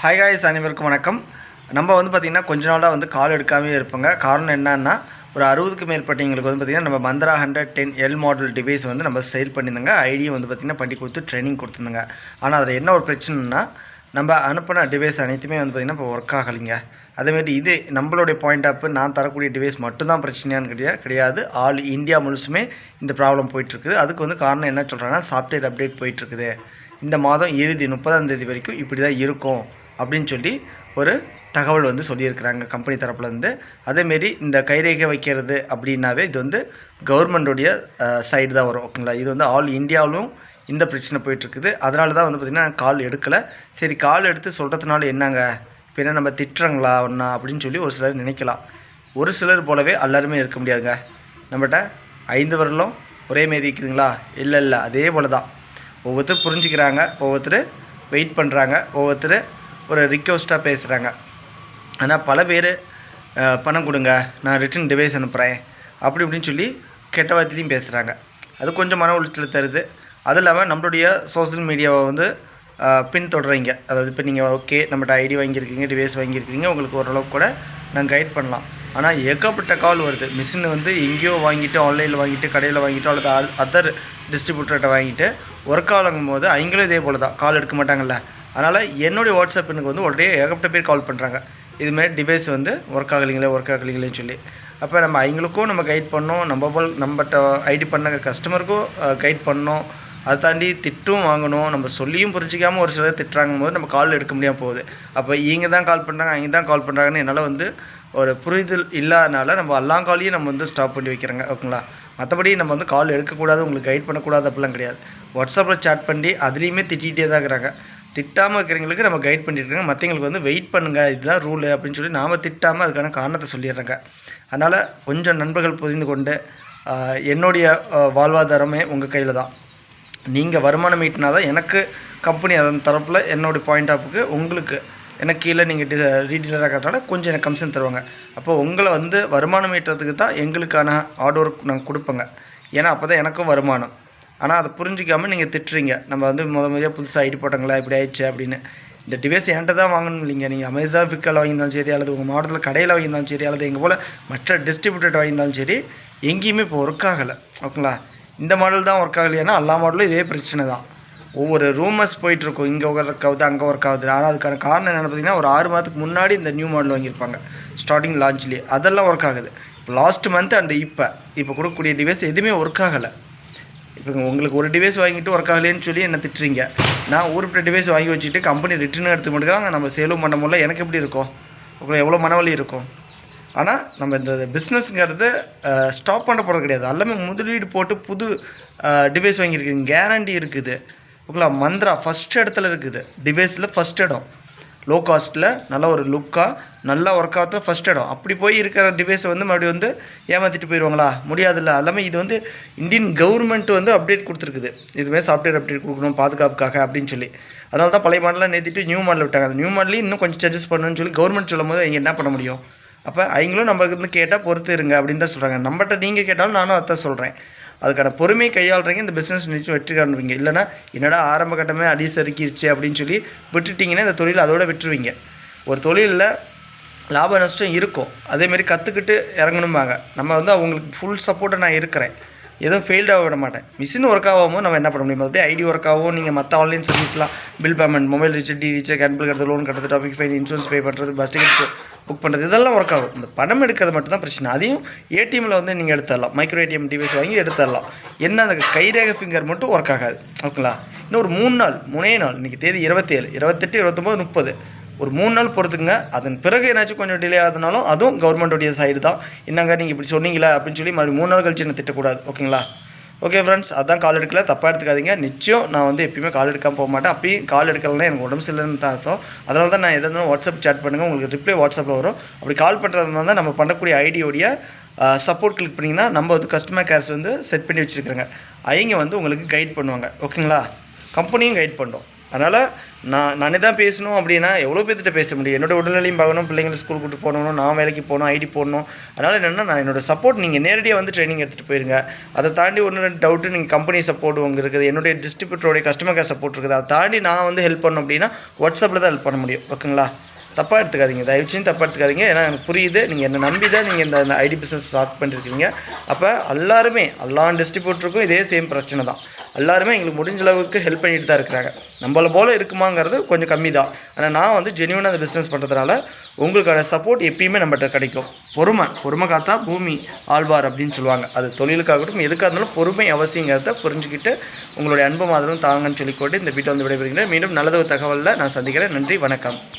Hi guys அனைவருக்கும் வணக்கம். நம்ம வந்து பார்த்திங்கன்னா கொஞ்ச நாளாக வந்து கால் எடுக்காமே இருப்போங்க. காரணம் என்னன்னா ஒரு அறுபதுக்கு மேற்பட்டவங்களுக்கு வந்து பார்த்திங்கன்னா நம்ம Mantra hundred ten L model device வந்து நம்ம சேல் பண்ணியிருந்தோங்க. ஐடியும் வந்து பார்த்திங்கன்னா பண்ணி கொடுத்து ட்ரைனிங் கொடுத்துருந்தோங்க. ஆனால் அதில் என்ன ஒரு பிரச்சனைனா நம்ம அனுப்பின டிவைஸ் அனைத்துமே வந்து பார்த்திங்கன்னா இப்போ ஒர்க் ஆகலைங்க. அதேமாரி இது நம்மளுடைய பாயிண்ட் ஆஃப் நான் தரக்கூடிய டிவைஸ் மட்டும்தான் பிரச்சனையானு கிடையாது கிடையாது. ஆல் இந்தியா முழுசுமே இந்த ப்ராப்ளம் போயிட்டுருக்குது. அதுக்கு வந்து காரணம் என்ன சொல்கிறாங்கன்னா சாஃப்ட்வேர் அப்டேட் போயிட்டுருக்குது. இந்த மாதம் இறுதி முப்பதாம் தேதி வரைக்கும் இப்படி தான் இருக்கும். அப்படின்னு சொல்லி ஒரு தகவல் வந்து சொல்லியிருக்கிறாங்க கம்பெனி தரப்புலேருந்து அதேமாரி இந்த கைரேகை வைக்கிறது அப்படின்னாவே இது வந்து கவர்மெண்டோடைய சைடு தான் வரும் ஓகேங்களா? இது வந்து ஆல் இந்தியாவிலும் இந்த பிரச்சனை போயிட்டுருக்குது. அதனால தான் வந்து பார்த்திங்கன்னா கால் எடுக்கலை. சரி கால் எடுத்து சொல்கிறதுனால என்னங்க? இப்போ என்ன நம்ம திட்டுறாங்களா ஒன்றா அப்படின்னு சொல்லி ஒரு சிலர் நினைக்கலாம். ஒரு சிலர் போலவே எல்லாருமே இருக்க முடியாதுங்க. நம்மகிட்ட ஐந்து வரலும் ஒரே மாரி இருக்குதுங்களா? இல்லை இல்லை அதே போல தான் ஒவ்வொருத்தர் புரிஞ்சுக்கிறாங்க ஒவ்வொருத்தர் வெயிட் பண்ணுறாங்க ஒவ்வொருத்தர் ஒரு ரிக்வஸ்ட்டாக பேசுகிறாங்க ஆனால் பல பேர் பணம் கொடுங்க. நான் ரிட்டன் டிவைஸ் அனுப்புகிறேன் அப்படி இப்படின்னு சொல்லி கெட்ட வார்த்தையிலையும் பேசுகிறாங்க அது கொஞ்சம் மன உளைச்சல் தருது. அது இல்லாமல் நம்மளுடைய சோஷியல் மீடியாவை வந்து அஹ், அதாவது இப்போ நீங்கள் ஓகே நம்மகிட்ட ஐடி வாங்கியிருக்கீங்க டிவைஸ் வாங்கியிருக்கீங்க. உங்களுக்கு ஓரளவுக்கு கூட நான் கைட் பண்ணலாம். ஆனால் ஏகப்பட்ட கால் வருது. மிஷின் வந்து எங்கேயோ வாங்கிட்டு ஆன்லைனில் வாங்கிட்டு கடையில் வாங்கிட்டு அல்லது அதர் டிஸ்ட்ரிபியூட்டர்கிட்ட வாங்கிட்டு ஒர்க் ஆகுங்கும் போது அவங்களும் இதே போல் தான் கால் எடுக்க மாட்டாங்கல்ல. அதனால் என்னுடைய வாட்ஸ்அப் எனக்கு வந்து உடனே ஏகப்பட்ட பேர் கால் பண்ணுறாங்க இதுமாரி டிவைஸ் வந்து ஒர்க் ஆகலைங்களே ஒர்க் ஆகலைங்களேன்னு சொல்லி. அப்போ நம்ம அவங்களுக்கும் நம்ம கைட் பண்ணோம் நம்ம போல் நம்மகிட்ட ஐடி பண்ண கஸ்டமருக்கும் கைட் பண்ணோம் அதை தாண்டி திட்டும் வாங்கணும். நம்ம சொல்லியும் புரிஞ்சிக்காமல் ஒரு சிலர் திட்டுறாங்கும் போது நம்ம கால் எடுக்க முடியாமல் போகுது. அப்போ இவங்க தான் கால் பண்ணுறாங்க அவங்க தான் கால் பண்ணுறாங்கன்னு என்னால் வந்து ஒரு புரிதல் இல்லாதனால நம்ம எல்லா காலையும் நம்ம வந்து ஸ்டாப் பண்ணி வைக்கிறோங்க ஓகேங்களா? மற்றபடி நம்ம வந்து கால் எடுக்கக்கூடாது உங்களுக்கு கைட் பண்ணக்கூடாது அப்படிலாம் கிடையாது. வாட்ஸ்அப்பில் சேட் பண்ணி அதுலேயுமே திட்டிகிட்டே தான் இருக்கிறாங்க. திட்டாமல் இருக்கிறவங்களுக்கு நம்ம கைட் பண்ணியிருக்காங்க மற்றவங்களுக்கு வந்து வெயிட் பண்ணுங்கள் இதுதான் ரூலு அப்படின்னு சொல்லி நாம் திட்டாமல் அதுக்கான காரணத்தை சொல்லிடுறாங்க. அதனால் கொஞ்சம் நண்பர்கள் புரிந்து கொண்டு என்னுடைய வாழ்வாதாரமே உங்கள் கையில் தான். நீங்கள் வருமானம் ஈட்டினா தான் எனக்கு கம்பெனி அதன் தரப்பில் என்னுடைய பாயிண்ட் ஆஃபுக்கு உங்களுக்கு எனக்கு கீழே நீங்கள் டி ரீட்டெயிலராக இருக்கிறதுனால கொஞ்சம் எனக்கு கமிஷன் தருவாங்க. அப்போ உங்களை வந்து வருமானம் ஈட்டுறதுக்கு தான் எங்களுக்கான ஆர்டர் ஒர்க் நாங்கள் கொடுப்போங்க. ஏன்னா அப்போ தான் எனக்கும் வருமானம். ஆனால் அதை புரிஞ்சிக்காமல் நீங்கள் திட்டுறீங்க. நம்ம வந்து முத முறையாக புதுசாக ஐடி போட்டாங்களா இப்படி ஆயிடுச்சு அப்படின்னு. இந்த டிவைஸ் என்கிட்ட தான் வாங்கணும் இல்லைங்க. நீங்கள் அமேசான் ஃப்ளிப்கார்ட்டில் வாங்கியிருந்தாலும் சரி அல்லது உங்கள் மாவட்டத்தில் கடையில் வாங்கியிருந்தாலும் சரி அல்லது எங்கள் போல் மற்ற டிஸ்ட்ரிபியூட்டர் வாங்கியிருந்தாலும் சரி எங்கேயுமே இப்போ ஒர்க் ஆகலை. ஓகேங்களா? இந்த மாடல் தான் ஒர்க் ஆகலையானா எல்லா மாடலும் இதே பிரச்சனை தான். ஒவ்வொரு ரூமர்ஸ் போயிட்டுருக்கும் இங்கே ஒர்க் ஆகுது அங்கே ஒர்க் ஆகுது ஆனால் அதுக்கான காரணம் என்னென்னு பார்த்தீங்கன்னா ஒரு ஆறு மாதத்துக்கு முன்னாடி இந்த நியூ மாடல் வாங்கியிருப்பாங்க. ஸ்டார்டிங் லான்ச்லேயே அதெல்லாம் ஒர்க் ஆகுது லாஸ்ட் மந்த் அண்ட் இப்போ. இப்போ கொடுக்கக்கூடிய டிவைஸ் எதுவுமே ஒர்க் ஆகலை. உங்களுக்கு ஒரு டிவைஸ் வாங்கிட்டு ஒர்க் ஆகலேன்னு சொல்லி என்ன திட்டுறீங்க? நான் ஊருப்பிட்ட டிவைஸ் வாங்கி வச்சுட்டு கம்பெனி ரிட்டர்ன் எடுத்து மட்டும் நம்ம சேலும் பண்ண முடியல எனக்கு எப்படி இருக்கும்? உங்களுக்கு எவ்வளோ மனவலி இருக்கும்? ஆனால் நம்ம இந்த பிஸ்னஸ்ங்கிறது ஸ்டாப் பண்ண போகிறது கிடையாது. எல்லாமே முதலீடு போட்டு புது டிவைஸ் வாங்கியிருக்கு கேரண்டி இருக்குது. ஓகேங்களா? மந்த்ரா ஃபஸ்ட் இடத்துல இருக்குது. டிவைஸில் ஃபஸ்ட் இடம். லோ காஸ்ட்டில் நல்ல ஒரு லுக்காக நல்லா ஒர்க் ஆகிறது ஃபஸ்ட் இடம். அப்படி போய் இருக்கிற டிவைஸை வந்து மறுபடியும் வந்து ஏமாற்றிட்டு போயிடுவாங்களா முடியாதுல்ல. எல்லாமே இது வந்து இந்தியன் கவர்மெண்ட் வந்து அப்டேட் கொடுத்துருக்குது. இதுமாதிரி சாஃப்ட்வேர் அப்டேட் கொடுக்கணும் பாதுகாப்புக்காக அப்படின்னு சொல்லி. அதனால தான் பழைய மாடலாக நேர்த்திட்டு நியூ மாடல் விட்டாங்க. அந்த நியூ மாடலையும் இன்னும் கொஞ்சம் சஜஸ்ட் பண்ணணும்னு சொல்லி கவர்மெண்ட் சொல்லும் போது என்ன பண்ண முடியும்? அப்போ அவங்களும் நம்ம வந்து கேட்டால் பொறுத்து இருங்க அப்படின்னு தான் சொல்கிறாங்க நம்மகிட்ட நீங்கள் கேட்டாலும் நானும் அதான் சொல்கிறேன் அதுக்கான பொறுமையை கையாளுறீங்க இந்த பிஸ்னஸ் நிச்சயம் வெற்றி காணுவீங்க இல்லைன்னா என்னடா ஆரம்ப கட்டமே அடி சறுக்கிருச்சு அப்படின்னு சொல்லி விட்டுட்டிங்கன்னா இந்த தொழில் அதோட விட்டுருவீங்க. ஒரு தொழிலில் லாப நஷ்டம் இருக்கும். அதேமாரி கற்றுக்கிட்டு இறங்கணும்பாங்க. நம்ம வந்து அவங்களுக்கு ஃபுல் சப்போர்ட்டை நான் இருக்கிறேன். எதுவும் ஃபெயில்டாக விட மாட்டேன். மிஷின் ஒர்க் ஆகாமல் நம்ம என்ன பண்ண முடியும்? அப்படியே ஐடி ஒர்க் ஆகும். நீங்கள் மற்ற online சர்வீஸ்லாம் bill payment mobile recharge D recharge கேன்பில் கட்டுறது லோன் கட்டுறது டாபிக் ஃபைன் இன்சூரன்ஸ் பே பண்ணுறது பஸ் டிக்கெட் புக் பண்ணுறது இதெல்லாம் ஒர்க் ஆகும். இந்த பணம் எடுக்கிறது மட்டும் தான் பிரச்சனை. அதையும் ஏடிஎம்மில் வந்து நீங்கள் எடுத்துடலாம். மைக்ரோ ஏடிஎம் டிவைஸ் வாங்கி எடுத்துடலாம். என்ன அந்த கைரேக ஃபிங்கர் மட்டும் ஒர்க் ஆகாது. ஓகேங்களா? இன்னும் ஒரு மூணு நாள் மூணே நாள் இன்றைக்கி தேதி இருபத்தேழு இருபத்தெட்டு இருபத்தொம்போது முப்பது. ஒரு மூணு நாள் பொறுத்துங்க அதன் பிறகு ஏதாச்சும் கொஞ்சம் டிலே ஆகுதுனாலும் அதுவும் கவர்மெண்ட்டுடைய சைடு தான். என்னங்க நீங்கள் இப்படி சொன்னீங்களா அப்படின்னு சொல்லி மறுபடியும் மூணு நாள் கழிச்சு என்ன திட்டக்கூடாது ஓகேங்களா? ஓகே ஃப்ரெண்ட்ஸ் அதான் கால் எடுக்கல தப்பாக எடுத்துக்காதீங்க. நிச்சயம் நான் வந்து எப்பயுமே கால் எடுக்காமல் போக மாட்டேன். அப்பயும் கால் எடுக்கலன்னா எனக்கு உடம்பு சரியில்லைன்னு தான் அர்த்தம். அதனால தான் நான் எதாக இருந்தாலும் வாட்ஸ்அப் சேட் பண்ணுங்கள் உங்களுக்கு ரிப்ளை வாட்ஸ்அப்பில் வரும். அப்படி கால் பண்ணுறதுனால தான் நம்ம பண்ணக்கூடிய ஐடியோடைய சப்போர்ட் கிளிக் பண்ணிங்கன்னா நம்ம வந்து கஸ்டமர் கேர்ஸ் வந்து செட் பண்ணி வச்சுருக்கிறோங்க. அவங்க வந்து உங்களுக்கு கைட் பண்ணுவாங்க. ஓகேங்களா? கம்பெனியும் கைட் பண்ணுறோம் அதனால் நான் நானே தான் பேசணும் அப்படின்னா எவ்வளோ பேர்த்திட்ட பேச முடியும்? என்னோட உடல்நிலையும் பார்க்கணும் பிள்ளைங்களை ஸ்கூல் கூட்டு போகணும் நான் வேலைக்கு போகணும் ஐடி போடணும். அதனால் என்னென்னா நான் என்னோட சப்போர்ட் நீங்கள் நேரடியாக வந்து ட்ரைனிங் எடுத்துகிட்டு போயிருங்க. அதை தாண்டி ஒன்று ரெண்டு டவுட்டு நீங்கள் கம்பெனி சப்போர்ட் உங்க இருக்குது என்னுடைய டிஸ்ட்ரிபியூட்டருடைய கஸ்டமர் கேர் சப்போர்ட் இருக்குது. அதை தாண்டி நான் வந்து ஹெல்ப் பண்ணணும் அப்படின்னா வாட்ஸ்அப்பில் தான் ஹெல்ப் பண்ண முடியும். ஓகேங்களா? தப்பாக எடுத்துக்காதீங்க. தயவு செஞ்சு தப்பாக எடுத்துக்காதீங்க. ஏன்னா எனக்கு புரியுது. நீங்கள் என்னை நம்பி தான் நீங்கள் இந்த இந்த ஐடி பிஸ்னஸ் ஸ்டார்ட் பண்ணியிருக்கீங்க அப்போ எல்லாருமே எல்லா டிஸ்ட்ரிபியூட்டருக்கும் இதே சேம் பிரச்சனை தான். எல்லாருமே எங்களுக்கு முடிஞ்ச அளவுக்கு ஹெல்ப் பண்ணிட்டு தான் இருக்கிறாங்க. நம்மளை போல் இருக்குமாங்கிறது கொஞ்சம் கம்மி தான். ஆனால் நான் வந்து ஜென்யூனாக அந்த பிஸ்னஸ் பண்ணுறதுனால உங்களுக்கான சப்போர்ட் எப்பயுமே நம்மகிட்ட கிடைக்கும். பொறுமை பொறுமை காத்தா பூமி ஆழ்வார் அப்படின்னு சொல்லுவாங்க. அது தொழிலுக்காகட்டும் எதுக்காக இருந்தாலும் பொறுமை அவசியங்கிறத புரிஞ்சுக்கிட்டு உங்களுடைய அன்பு மாதிரம் தாங்கன்னு சொல்லிக்கொண்டு இந்த வீட்டை வந்து விடைபெறுகிறேன். மீண்டும் நல்லது தகவலில் நான் சந்திக்கிறேன். நன்றி வணக்கம்.